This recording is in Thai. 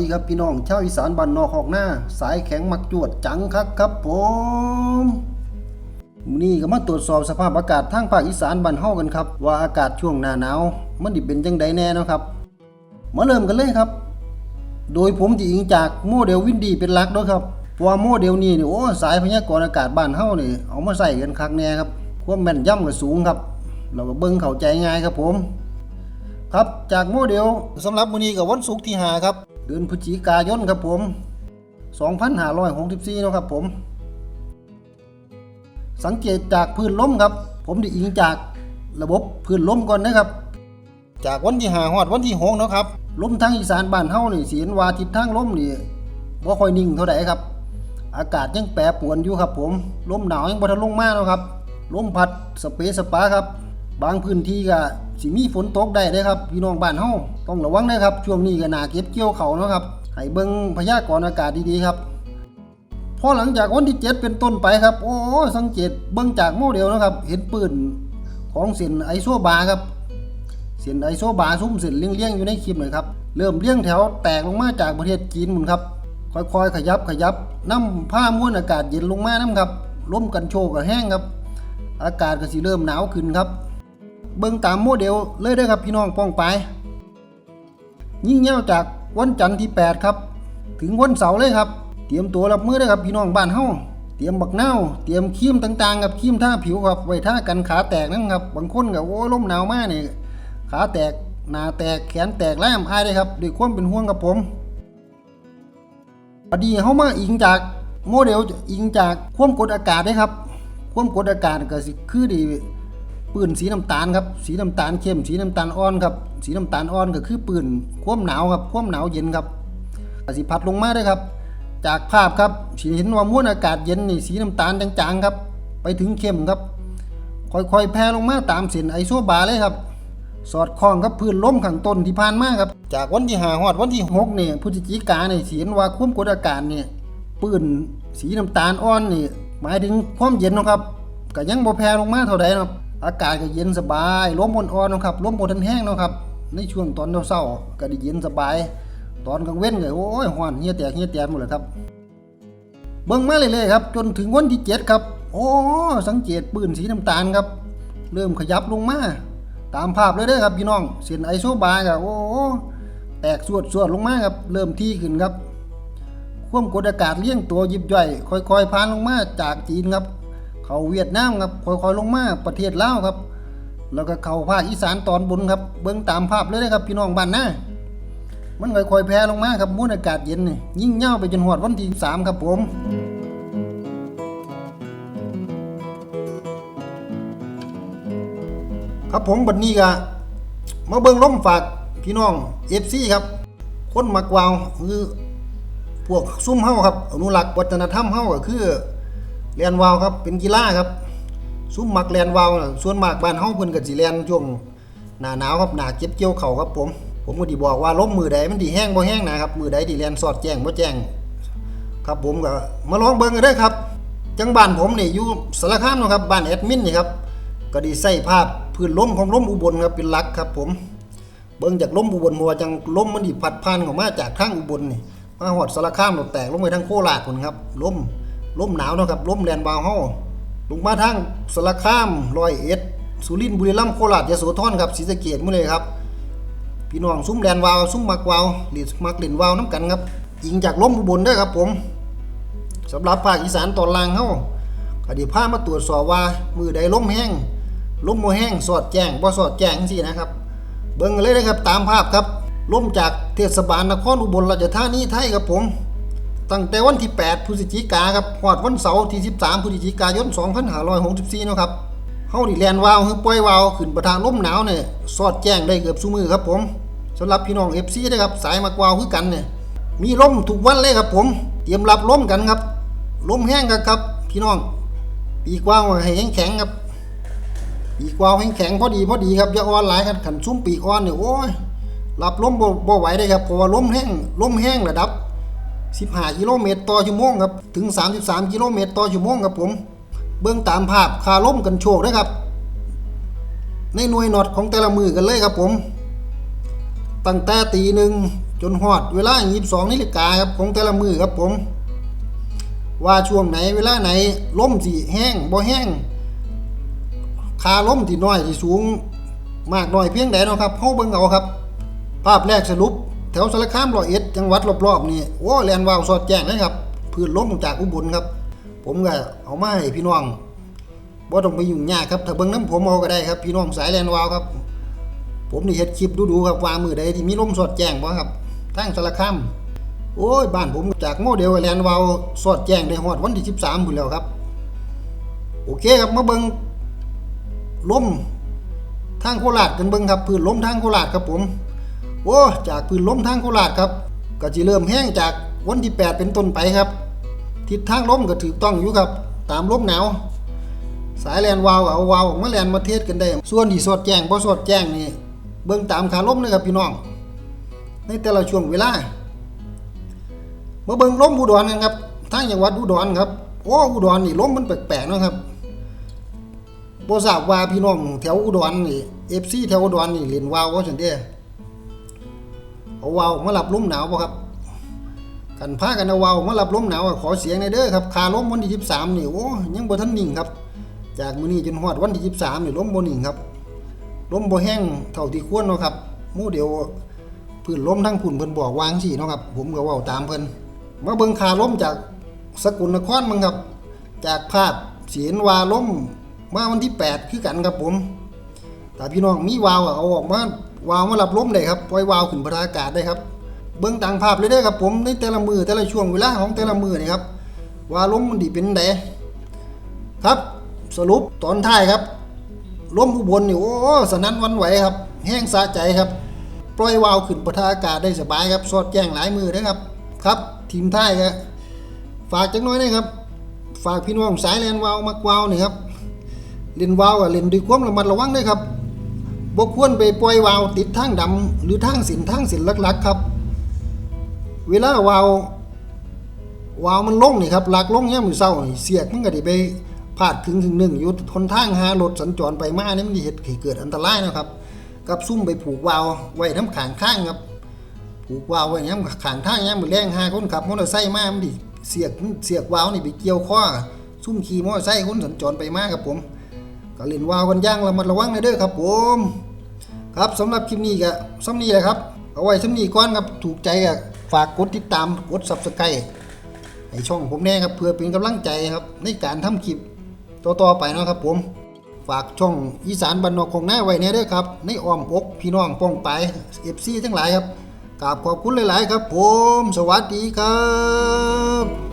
ดีครับพี่น้องชาวอีสานบ้านนอกหอกหน้า สายแข็งมักจวดจังคักครับผมนี้ก็มาตรวจสอบสภาพอากาศทางภาคอีสานบ้านเฮากันครับ ว่าอากาศช่วงหน้าหนาวมันสิเป็นจังไดแน่นะครับมาเริ่มกันเลยครับ โดยผมที่อิงจากโมเดลวินดีเป็นหลักเนาะครับเพราะว่าโมเดลนี้นี่โอ้สายพยากรณ์อากาศบ้านเฮานี่เอามาใส่กันคักแน่ครับความแม่นยำก็สูงครับ เราก็เบิ่งเข้าใจง่ายครับผม ครับจากโมเดลสำหรับมื้อนี้กับวันศุกร์ที่5ครับ เดือนพฤศจิกายนครับผม 2564เนาะครับผม สังเกตจากพื้นล้มครับ ผมได้อิงจากระบบพื้นล้มก่อนนะครับ จากวันที่5ฮอดวันที่6เนาะครับล้มทางอีสานบ้านเฮานี่สิเห็นวาทิศทางล้มนี่บ่ค่อยนิ่งเท่าใดครับ อากาศยังแปรปรวนอยู่ครับผมลมหนาวยังบ่ทันลงมาเนาะครับลมพัดสเปซสปาครับ บางพื้นที่ก็สิมีฝนตกได้เด้ครับพี่น้องบ้านเฮาต้องระวังเด้ครับ ช่วงนี้ก็นาเก็บเกี่ยวเขาเนาะครับให้เบิ่งพยากรณ์อากาศดีๆครับพอหลังจากวันที่ 7 เป็นต้นไปครับ โอ้สังเกตเบิ่งจากโมเดลนะครับ เห็นปืนของเส้นไอโซบาครับเส้นไอโซบาซุ่มเส้นเลี้ยงๆอยู่ในคลิปเลยครับเริ่มเลี้ยงแถวแตกลงมาจากประเทศจีนหมุนครับค่อยๆ ขยับขยับน้ำผ้าม้วลอากาศเย็นลงมาน้ำครับลมกันโชกกับแห้งครับ อากาศก็สิเริ่มหนาวขึ้นครับ เบิ่งตามโมเดลเลยได้อครับพี่น้องป้องไป ยิ่งเงาวจากวันจันทร์ที่ 8 ครับ ถึงวันเสาร์เลยครับ เตรียมตัวรับมือได้อครับพี่น้องบ้านเฮาเตรียมบักนาเตรียมครีมต่างๆกับครีมท่าผิวครับไว้ท่ากันขาแตกนั่นครับ บางคนก็โอ้ลมหนาวมากนี่ขาแตกหน้าแตกแขนแตกแล้มอายเลยครับด้วยความเป็นห่วงกับผมพอดีเฮามาอิงจากโมเดลอิงจากความกดอากาศเด้ครับ ความกดอากาศก็สิคือดี ปืนสีน้ำตาลครับ สีน้ำตาลเข้ม สีน้ำตาลอ่อนครับ สีน้ำตาลอ่อนก็คือปืนความหนาวครับความหนาวเย็นครับสิพัดลงมาด้วยครับ จากภาพครับสิเห็นว่ามวลอากาศเย็นนี่สีน้ำตาลจางๆครับ ไปถึงเข้มครับ ค่อยๆแผ่ลงมาตามเส้นไอโซบาร์เลยครับ สอดคล้องกับพื้นล้มข้างต้นที่ผ่านมาครับ จากวันที่5ฮอดวันที่6นี่ยพฤศจิกายนนี่สิเห็นว่าความกดอากาศเนี่ยปืนสีน้ำตาลอ่อนนี่หมายถึงความเย็นนะครับก็ยังบ่แผ่ลงมาเท่าใดเนาะ อากาศก็เย็นสบายลมอ่อนๆนะครับลมบ่ทันแห้งนะครับ ในช่วงตอนเช้าๆก็ได้เย็นสบาย ตอนกลางเว้นก็โอ้ยร้อนเหี่ยแตกเหี่ยแตกหมดเลยครับ เบิ่งมาเรื่อยๆครับ จนถึงวันที่7ครับ โอ้สังเกตปืนสีน้ำตาลครับ เริ่มขยับลงมาตามภาพเลยเด้อครับพี่น้องเส้นไอโซบาร์ก็โอ้แตกสวดสวดๆลงมาครับ เริ่มที่ขึ้นครับควมกดอากาศเลี้ยงตัวยิบย่อยค่อยๆผ่านลงมาจากจีนครับ เข้าเวียดนามครับค่อยๆลงมาประเทศลาวครับ แล้วก็เข้าภาคอีสานตอนบนครับ เบิ่งตามภาพเลยนะครับ พี่น้องบ้านนะมันค่อยๆแผ่ลงมาครับมวลอากาศเย็นนี่ยิ่งเน่าวไปจนหอดวันที่สามครับผมครับผมบัดนี้ก็มาเบิ่งล้มฝากพี่น้อง FC ครับ คนมักวาวคือพวกซุ่มเฮาครับอนุรักษ์วัฒนธรรมเฮาก็คือ เรียนวาวครับเป็นกีฬาครับซุ่มมักเรียนวาวส่วนมากบ้านเฮาเพิ่นก็สิเรียนช่วงหน้าหนาวครับหน้าเก็บเกี่ยวเข้าครับผม ผมก็สิบอกว่าล้มมือใดมันสิแห้งบ่แห้งนะครับมือใดที่เรียนสอดแจ้งบ่แจ้งครับผมก็มาลองเบิ่งกันเด้ครับ จังบ้านผมนี่อยู่สารคามเนาะครับบ้านแอดมินนี่ครับก็ดีใส่ภาพพื้นล้มของล้มอุบลครับเป็นหลักครับผม เบิ่งจากล้มอุบลเพราะว่าจังล้มมันดิพัดผ่านเข้ามาจากทางอุบลนี่มาหอดสารคามเราแตกลงไปทางโคราชพุ่นครับล้ม ล้มหนาวเนาะครับล้มแลนบาวเฮาลงมาทางสารคามร้อยเอ็ดสุรินทร์บุรีรัมย์โคราชยโสธรครับศรีสะเกษมื้อเลยครับ พี่น้องซุ้มแลนวาวซุ้มมักวาวหรือมักเล่นวาวน้ำกันครับยิงจากล้มอุบลเด้ครับผมสำหรับภาคอีสานตอนล่างเฮาก็ดีพามาตรวจสอบว่ามือใดล้มแห้งล้มโมแห้งสอดแจ้งบ่สอดแจ้งจังซี่นะครับ เบิ่งเลยนะครับตามภาพครับล้มจากเทศบาลนครอุบลราชธานีไทยครับผม ตั้งแต่วันที่ 8 พฤศจิกาครับฮอดวันเสาร์ที่ 13 พฤศจิกายน 2564เนาะครับเฮาดิแลนวาวคือปล่อยวาวขึ้นประทะลมหนาวเนี่ยสอดแจ้งได้เกือบซุมือครับผมสำหรับพี่น้อง FC นะครับสายมากวาวคือกันเนี่ยมีลมทุกวันเลยครับผม เตรียมรับลมกันครับลมแห้งกันครับ พี่น้อง ปีกว้างให้แข็งๆครับ ปีกวาวแข็งแข็งๆพอดีพอดีครับอย่าอ่อนหลายครับขันซุ้มปีกอ่อนเนี่ยโอ้ยรับลมบ่บ่ไหวเลยครับเพราะว่าลมแห้งลมแห้งระดับ 15กิโลเมตรต่อชั่วโมงครับถึง 33 กิโลเมตรต่อชั่วโมงครับผม เบื้องตามภาพคาล้มกันโชกนะครับ ในหน่วยน็อตของแต่ละมือกันเลยครับผม ตั้งแต่ตีหนึ่งจนฮอดเวลา 22นาฬิกาครับของแต่ละมือครับผม ว่าช่วงไหนเวลาไหนลมสิแห้งบ่แห้งคาลมที่น้อยที่สูงมากน้อยเพียงใดเนาะครับเฮาเบิ่งเอาครับ ภาพแรกสรุป แถวสารคามร้อยเอ็ดจังหวัดรอบๆนี่โอ้แลนวาวสอดแจ้งเลยครับพื้นลมจากอุบลครับ ผมก็เอามาให้พี่น้องบ่ต้องไปยุ่งยากครับถ้าเบิ่งน้ำผมเอาก็ได้ครับ พี่น้องสายแลนวาวครับ ผมนี่เฮ็ดคลิปดูๆครับว่ามือใดที่มีล้มสอดแจ้งบ่ครับทางสารคามโอ้ยบ้านผมจากโมเดลแลนวาวสอดแจ้งได้ฮอดวันที่13พุ่นแล้วครับ โอเคครับมาเบิ่งล้มทางโคราชกันเบิ่งครับพื้นลมทางโคราชครับผม โอ้จากพื้นล้มทางโคราชครับ ก็จะเริ่มแห้งจากวันที่ 8 เป็นต้นไปครับ ทิศทางล้มก็ถูกต้องอยู่ครับ ตามลมหนาวสายแลนวาวก็เอาวาวออกมาแลนมาเทศกันได้ ส่วนที่สอดแจ้งบ่สอดแจ้งนี่เบิ่งตามขาล้มเลยครับพี่น้อง ในแต่ละช่วงเวลามาเบิ่งล้มอุดรกันครับทางจังหวัดอุดรครับโอ้อุดรนี่ลมมันแปลกๆนะครับบ่ทราบว่าพี่น้องแถวอุดรนี่ FC แถวอุดรนี่เล่นวาวว่าซั่นเด้ เอาวาวมารับลมหนาวบ่ครับกันพากันเอาวาวมารับลมหนาวขอเสียงในเด้อครับคาลมวันที่23นี่โอ้ยังบ่ทันนิ่งครับ จากมื้อนี้จนฮอดวันที่23นี่ลมบ่นิ่งครับลมบ่แห้งเท่าที่ควรเนาะครับมู่เดียวพื้นลมทั้งพุ่นเพิ่นบอกวางสิเนาะครับผมก็เว้าตามเพิ่นมาเบิ่งคาลมจากสกุลนครมังครับ จากภาพเสียนวาลมมาวันที่ 8 คือกันครับผมถ้าพี่น้องมีวาวอะเอาออกมา วาวมารับล้มได้ครับปล่อยวาวขึ้นบรรยากาศได้ครับ เบื้องต่างภาพเลยเด้ครับ ผมในแต่ละมือแต่ละช่วงเวลาของแต่ละมือนี่ครับว่าล้มมันดีเป็นไดครับ สรุปตอนท้ายครับล้มอุบลนี่โอ้สนั่นวันไหวครับ แห้งสะใจครับ ปล่อยวาวขึ้นบรรยากาศได้สบายครับสอดแจ้งหลายมือเด้อครับครับ ทีมท้ายครับฝากจักน้อยนะครับ ฝากพี่น้องสายแลนวาวมักวาวนี่ครับเล่นวาวอะเล่นด้วยความระมัดระวังด้วยครับ บ่ควรไปปล่อยวาวติดทางดำหรือทางสินทางสินหลักๆครับ เวลาวาววาวมันลงนี่ครับหลักลงแย่มือเศร้าเสียกมันก็ด้ไปพาดถึงถึงหนึ่งอยู่ทนทางหารถสัญจรไปมานี่มันเฮ็ดให้เกิดอันตรายนะครับ กับซุ่มไปผูกวาวไว้น้ำขางข้างครับ ผูกวาวไว้ย้ำขางทางย้ำมือแรงหาคนขับมอเตอร์ไซค์มามันดิเสียกเสียกวาวนี่ไปเกี่ยวข้อซุ่มขี่มอเตอร์ไซค์คนสัญจรไปมาครับผม ก็เล่นวาวกันย่างระมัดระวังเลยเด้อครับผมครับสำหรับคลิปนี้ก็ซ้ำนี้แหละครับเอาไว้ซ้ำนี้ก่อนครับถูกใจก็ฝากกดติดตามกด subscribe ให้ช่องผมแน่ครับเพื่อเป็นกำลังใจครับในการทำคลิปต่อๆไปนะครับผม ฝากช่องอีสานบันนอกของหน้าไว้แน่เด้อครับ ในอ้อมอกพี่น้องป้องไป FC ทั้งหลายครับกราบขอบคุณหลาย ๆ ครับผม สวัสดีครับ